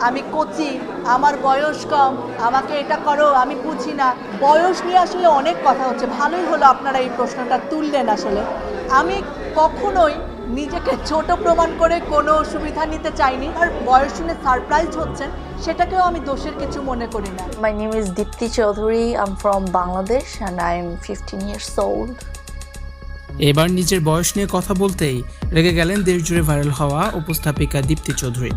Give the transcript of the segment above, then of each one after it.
আমি কচি আমার বয়স কম আমাকে এটা করো আমি বুঝি না। বয়স নিয়ে আসলে অনেক কথা হচ্ছে। ভালোই হলো আপনারা এই প্রশ্নটা তুললেন আসলে। আমি কখনোই নিজেকে ছোট প্রমাণ করে কোনো সুবিধা নিতে চাইনি। আর বয়স শুনে সারপ্রাইজ হচ্ছেন সেটাকেও আমি দোষের কিছু মনে করি না। My name is Dipti Chaudhary. I'm from Bangladesh and I'm 15 years old. এবার নিজের বয়স নিয়ে কথা বলতেই রেগে গেলেন দেশজুড়ে ভাইরাল হওয়া উপস্থাপিকা দীপ্তি চৌধুরী।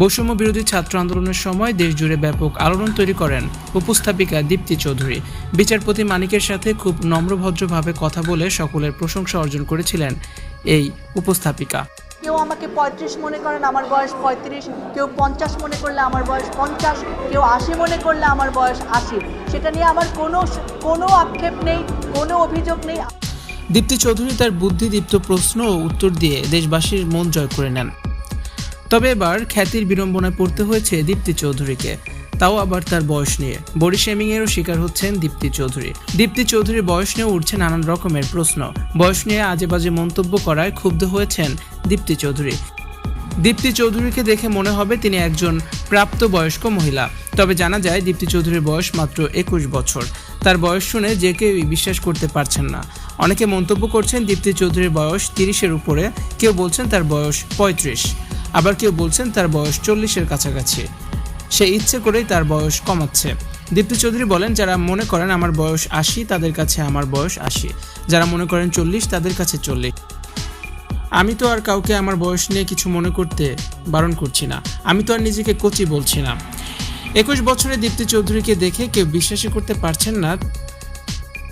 বৈষম্য বিরোধী ছাত্র আন্দোলনের সময় দেশজুড়ে ব্যাপক আলোড়ন তৈরি করেন উপস্থাপিকা দীপ্তি চৌধুরী। বিচারপতি মানিকের সাথে খুব নম্রভদ্রভাবে কথা বলে সকলের প্রশংসা অর্জন করেছিলেন এই উপস্থাপিকা। কেউ আমাকে পঁয়ত্রিশ মনে করেন আমার বয়স পঁয়ত্রিশ কেউ পঞ্চাশ মনে করলে আমার বয়স পঞ্চাশ কেউ আশি মনে করলে আমার বয়স আশি। সেটা নিয়ে আমার কোনো কোনো আক্ষেপ নেই কোনো অভিযোগ নেই। দীপ্তি চৌধুরী তার বুদ্ধিদীপ্ত প্রশ্ন ও উত্তর দিয়ে দেশবাসীর মন জয় করে নেন। তবে এবার খ্যাতির বিড়ম্বনায় পড়তে হয়েছে দীপ্তি চৌধুরীকে। তাও আবার তার বয়স নিয়ে। বডি শেমিং এরও শিকার হচ্ছেন দীপ্তি চৌধুরী। দীপ্তি চৌধুরীর বয়স নিয়ে উঠছে নানান রকমের প্রশ্ন। বয়স নিয়ে আজে বাজে মন্তব্য করায় ক্ষুব্ধ হয়েছেন দীপ্তি চৌধুরী। দীপ্তি চৌধুরীকে দেখে মনে হবে তিনি একজন প্রাপ্তবয়স্ক মহিলা। তবে জানা যায় দীপ্তি চৌধুরীর বয়স মাত্র একুশ বছর। তার বয়স শুনে যে কেউই বিশ্বাস করতে পারছেন না। অনেকে মন্তব্য করছেন দীপ্তি চৌধুরীর বয়স তিরিশের উপরে। কেউ বলছেন তার বয়স পঁয়ত্রিশ। আবার কেউ বলছেন তার বয়স চল্লিশের কাছাকাছি। সে ইচ্ছে করেই তার বয়স কমাচ্ছে। দীপ্তি চৌধুরী বলেন, যারা মনে করেন আমার বয়স আশি, তাদের কাছে আমার বয়স আশি। যারা মনে করেন চল্লিশ, তাদের কাছে চল্লিশ। আমি তো আর কাউকে আমার বয়স নিয়ে কিছু মনে করতে বারণ করছি না। আমি তো আর নিজেকে কচি বলছি না। একুশ বছরে দীপ্তি চৌধুরীকে দেখে কেউ বিশ্বাসই করতে পারছেন না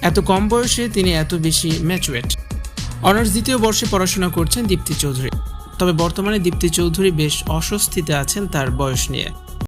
এত কম বয়সে তিনি এত বেশি ম্যাচুয়েট। অনার্স দ্বিতীয় বর্ষে পড়াশোনা করছেন দীপ্তি চৌধুরী। তবে বর্তমানে দীপ্তি চৌধুরী বেশ অস্বস্তিতে আছেন তার বয়স নিয়ে।